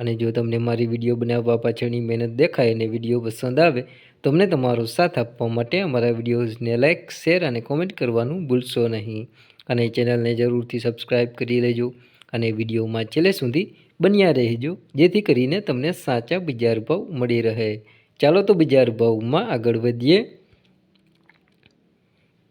અને જો તમને મારી વીડિયો બનાવવા પાછળની મહેનત દેખાય અને વીડિયો પસંદ આવે તો અમને તમારો સાથ આપવા માટે અમારા વિડીયોઝને લાઇક શેર અને કોમેન્ટ કરવાનું ભૂલશો નહીં. અને ચેનલને જરૂરથી સબસ્ક્રાઈબ કરી લેજો અને વિડીયોમાં છેલ્લે સુધી બન્યા રહેજો, જેથી કરીને તમને સાચા બજાર ભાવ મળી રહે. ચાલો તો બજાર ભાવમાં આગળ વધીએ.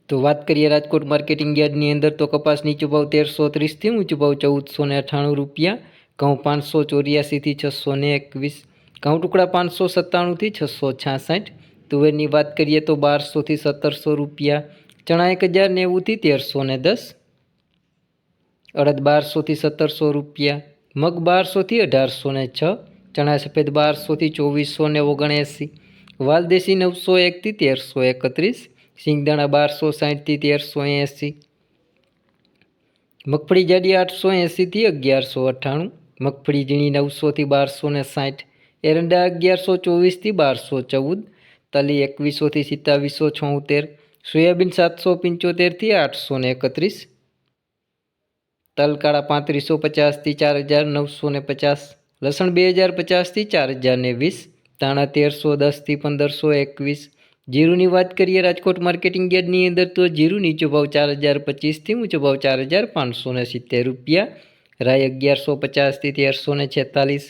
તો વાત કરીએ રાજકોટ માર્કેટિંગ યાર્ડની અંદર, તો કપાસ નીચો ભાવ તેરસો ત્રીસથી ઊંચો ભાવ ચૌદસો ને અઠ્ઠાણું રૂપિયા ઘઉં પાંચસો ચોર્યાસીથી છસો ને એકવીસ, ઘઉં ટુકડા પાંચસો સત્તાણુંથી છસો છાસઠ, તુવેરની વાત કરીએ તો બારસોથી સત્તરસો રૂપિયા, ચણા એક હજાર નેવુંથી તેરસો ને દસ, અડદ બારસોથી સત્તરસો રૂપિયા, મગ બારસોથી અઢારસો ને છ, ચણા સફેદ બારસોથી ચોવીસો ને ઓગણએંસી વાલદેશી નવસો એકથી તેરસો એકત્રીસ, સિંગદાણા બારસો સાઠથી તેરસો એંસી, મગફળી જાડી આઠસો એંસીથી અગિયારસો અઠ્ઠાણું મગફળી ઝીણી નવસોથી બારસો ને સાઠ, એરંડા અગિયારસો ચોવીસથી બારસો ચૌદ, તલી એકવીસોથી સિત્તાવીસો છોતેર, સોયાબીન સાતસો પંચોતેરથી આઠસો ને એકત્રીસ, તલકાળા પાંત્રીસો પચાસથી ચાર હજાર નવસો ને પચાસ, લસણ બે હજાર પચાસથી ચાર હજાર ને વીસ, ધાણા તેરસો દસથી પંદરસો એકવીસ, જીરુની વાત કરીએ રાજકોટ માર્કેટિંગ યાર્ડની અંદર તો જીરુ નીચો ભાવ ચાર હજાર પચીસથી ઊંચો ભાવ ચાર હજાર પાંચસો ને સિત્તેર રૂપિયા રાય અગિયારસો પચાસથી તેરસો ને છેતાલીસ.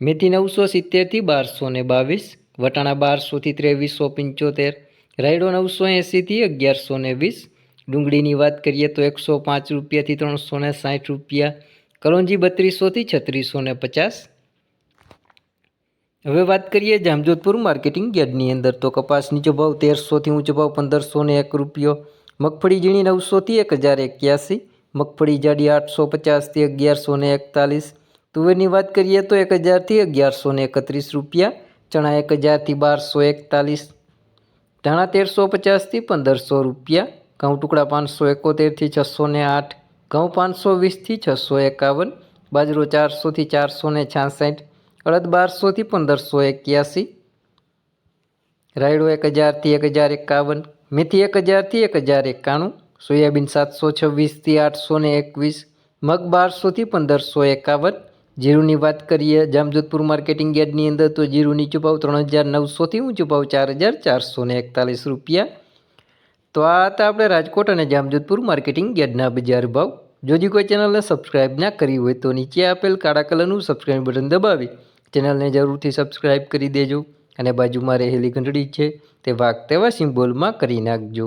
મેથી નવસો સિત્તેરથી બારસો ને બાવીસ. વટાણા બારસોથી ત્રેવીસો પંચોતેર. રાયડો નવસો એંસીથી અગિયારસો ને વીસ. ડુંગળીની વાત કરીએ તો એકસો પાંચ રૂપિયાથી ત્રણસો ને સાઠ રૂપિયા. કલોંજી બત્રીસોથી છત્રીસો ને પચાસ. હવે વાત કરીએ જામજોધપુર માર્કેટિંગ યાર્ડની અંદર તો કપાસ નીચો ભાવ તેરસોથી ઊંચો ભાવ પંદરસો ને એક રૂપિયો. મગફળી ઝીણી નવસોથી એક હજાર એક્યાસી. મગફળી જાડી આઠસો પચાસથી અગિયારસો ને એકતાલીસ. તુવેરની વાત કરીએ તો એક હજારથી અગિયારસો ને એકત્રીસ રૂપિયા, ચણા એક હજારથી બારસો એકતાલીસ. ધાણા તેરસો પચાસથી પંદરસો રૂપિયા, ઘઉં ટુકડા પાંચસો એકોતેરથી છસો ને આઠ, ઘઉં પાંચસો વીસથી છસો એકાવન, બાજરો ચારસોથી ચારસો ને છાસઠ, અડદ બારસોથી પંદરસો એક્યાસી, રાયડો એક હજારથી એક હજાર એકાવન, મેથી એક હજારથી એક હજાર એકાણું સોયાબીન સાતસો છવ્વીસથી આઠસો ને એકવીસ મગ બારસોથી પંદરસો એકાવન. જીરુની વાત કરીએ, જામજોધપુર માર્કેટિંગ યાર્ડની અંદર તો જીરું નીચું ભાવ ત્રણ હજાર નવસોથી ઊંચું ભાવ ચાર હજાર ચારસો ને એકતાલીસ રૂપિયા. તો આ હતા આપણે રાજકોટ અને જામજોધપુર માર્કેટિંગ યાર્ડના બજાર ભાવ. જો હજી કોઈ ચેનલને સબસ્ક્રાઇબ ના કરી હોય તો નીચે આપેલ કાળા કલરનું સબસ્ક્રાઇબ બટન દબાવી, ચેનલને જરૂરથી સબસ્ક્રાઇબ કરી દેજો અને બાજુમાં રહેલી ઘંટડી છે તે વાઘ તેવા સિમ્બોલમાં કરી નાખજો.